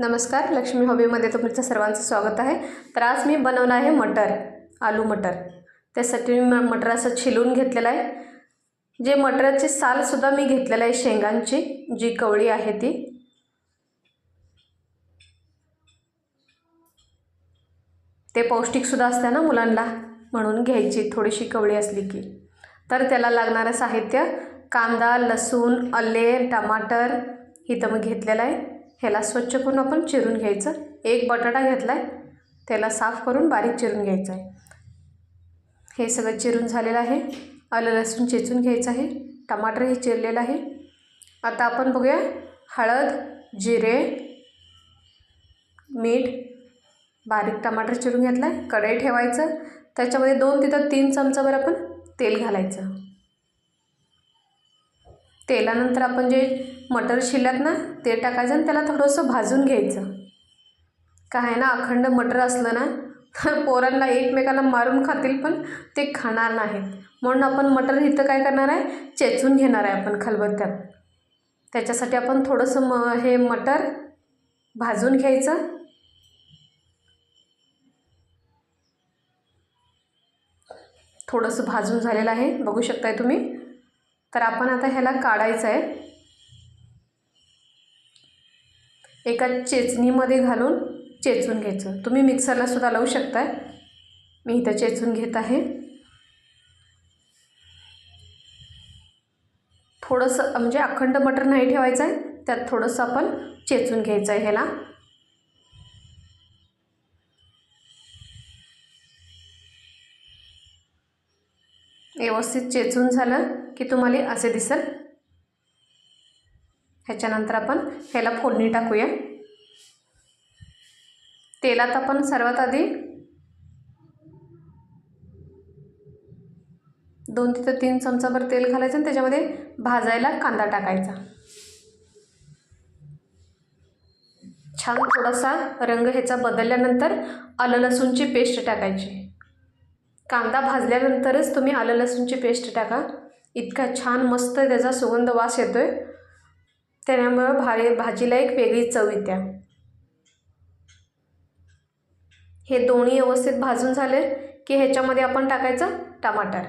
नमस्कार लक्ष्मी हॉबीमध्ये तुमचं सर्वांचं स्वागत आहे. तर आज मी बनवलं आहे मटर आलू मटर. त्यासाठी मी म- मटर असं छिलून घेतलेलं आहे. जे मटराची सालसुद्धा मी घेतलेलं आहे शेंगांची जी कवळी आहे ती. ते पौष्टिकसुद्धा असते ना मुलांना म्हणून घ्यायची थोडीशी कवळी असली की. तर त्याला लागणारं साहित्य कांदा लसूण अल्ले टमाटर इथं मग घेतलेलं आहे. ह्याला स्वच्छ करून आपण चिरून घ्यायचं. एक बटाटा घेतला आहे त्याला साफ करून बारीक चिरून घ्यायचं आहे हे सगळं चिरून झालेलं आहे. आलं लसूण चेचून घ्यायचं आहे. टमाटर हे चिरलेलं आहे. आता आपण बघूया हळद जिरे मीठ बारीक टमाटर चिरून घेतला आहे कढई ठेवायचं. त्याच्यामध्ये दोन तिथं तीन चमचाभर आपण तेल घालायचं. तेलानंतर आपण जे मटर शिल्लक ना ते टाकायचं आणि त्याला थोडंसं भाजून घ्यायचं. काय आहे ना अखंड मटर असलं ना तर पोरांना एकमेकाला मारून खातील पण ते खाणार नाहीत. म्हणून आपण मटर इथं काय करणार आहे? चेचून घेणार आहे आपण खलबत्त्यात. त्याच्यासाठी आपण थोडंसं म हे मटर भाजून घ्यायचं. थोडंसं भाजून झालेलं आहे. बघू शकताय तुम्ही. तर आपण आता ह्याला काढायचं आहे एका चेचणीमध्ये घालून चेचून घ्यायचं. तुम्ही मिक्सरला सुद्धा लावू शकताय. मी इथं चेचून घेत आहे. थोडंसं म्हणजे अखंड मटर नाही ठेवायचं आहे त्यात थोडंसं आपण चेचून घ्यायचं आहे ह्याला. व्यवस्थित चेचून झालं. की तुम्हाला असे दिसेल. ह्याच्यानंतर आपण ह्याला फोडणी टाकूया. तेलात आपण सर्वात आधी दोन ते तीन चमचाभर तेल घालायचं आणि त्याच्यामध्ये भाजायला कांदा टाकायचा. छान थोडासा रंग ह्याचा बदलल्यानंतर आलं लसूणची पेस्ट टाकायची. कांदा भाजल्यानंतरच तुम्ही आलं लसूणची पेस्ट टाका. इतका छान मस्त त्याचा सुगंध वास येतो आहे त्यामुळं भारी भाजीला एक वेगळी चव येते हे दोन्ही व्यवस्थित भाजून झाले की ह्याच्यामध्ये आपण टाकायचं टमाटर.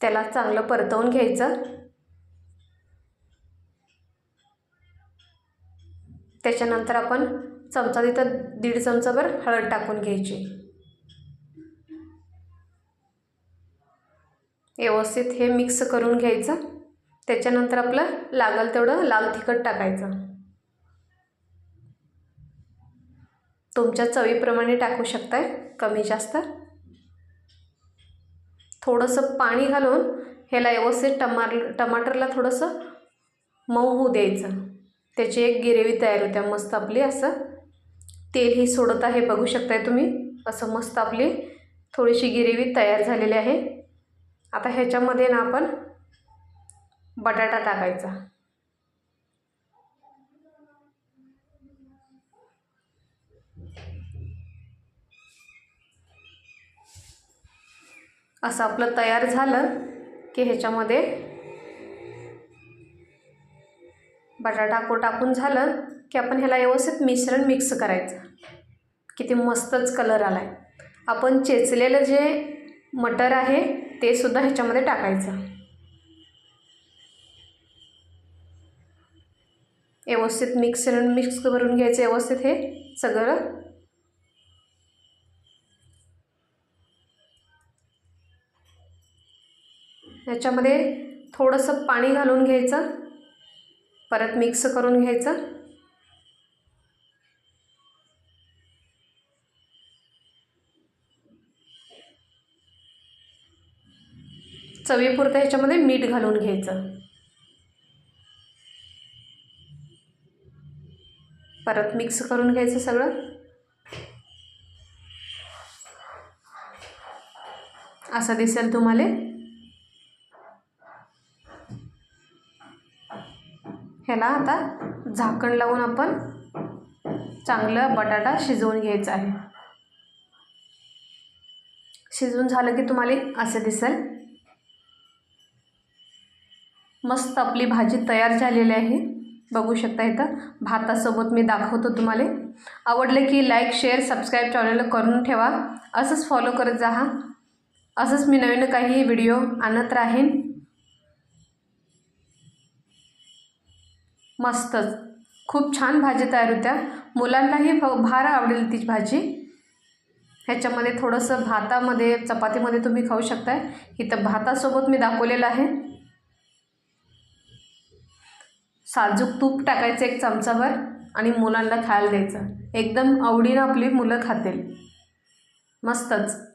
त्याला चांगलं परतवून घ्यायचं. त्याच्यानंतर आपण चमचा तिथं दीड चमचाभर हळद टाकून घ्यायची. व्यवस्थित हे मिक्स करून घ्यायचं. त्याच्यानंतर आपलं लागेल तेवढं लाल तिखट टाकायचं. तुमच्या चवीप्रमाणे टाकू शकताय कमी जास्त. थोडंसं पाणी घालून ह्याला व्यवस्थित टमार टमाटरला थोडंसं मऊ होऊ द्यायचं. त्याची एक गिरेवी तयार होते मस्त आपली असं. तेलही सोडत आहे बघू शकताय तुम्ही असं मस्त आपली थोडीशी गिरेवी तयार झालेली आहे. आता ह्याच्यामध्ये ना आपण बटाटा टाकायचा. असं आपलं तयार झालं की ह्याच्यामध्ये बटाटा को टाकून झालं की आपण ह्याला व्यवस्थित मिश्रण मिक्स करायचं. किती मस्तच कलर आला आहे आपण चेचलेलं जे मटर आहे ते सुद्धा ह्याच्यामध्ये टाकायचं. व्यवस्थित मिक्सरण मिक्स करून घ्यायचं व्यवस्थित हे सगळं. ह्याच्यामध्ये थोडंसं पाणी घालून घ्यायचं. परत मिक्स करून घ्यायचं. चवीपुरतं ह्याच्यामध्ये मीठ घालून घ्यायचं. परत मिक्स करून घ्यायचं सगळं. असं दिसेल तुम्हाला. ह्याला आता झाकण लावून आपण चांगलं बटाटा शिजवून घ्यायचा आहे. शिजवून झालं की तुम्हाला असं दिसेल. मस्त आपली भाजी तयार झालेली आहे. बघू शकता इथं. भातासोबत मी दाखवतो तुम्हाला. आवडलं की लाईक शेअर सबस्क्राईब चॅनल करून ठेवा. असंच फॉलो करत जा असंच मी नवीन काही व्हिडिओ आणत राहीन. मस्तच. खूप छान भाजी तयार होत्या. मुलांनाही फ फार आवडेल तीच भाजी. ह्याच्यामध्ये थोडंसं भातामध्ये चपातीमध्ये तुम्ही खाऊ शकताय. इथं भातासोबत मी दाखवलेलं आहे. साजूक तूप टाकायचं एक चमचाभर आणि मुलांना खायला द्यायचं. एकदम आवडीनं आपली मुलं खातील. मस्तच.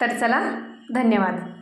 तर चला धन्यवाद.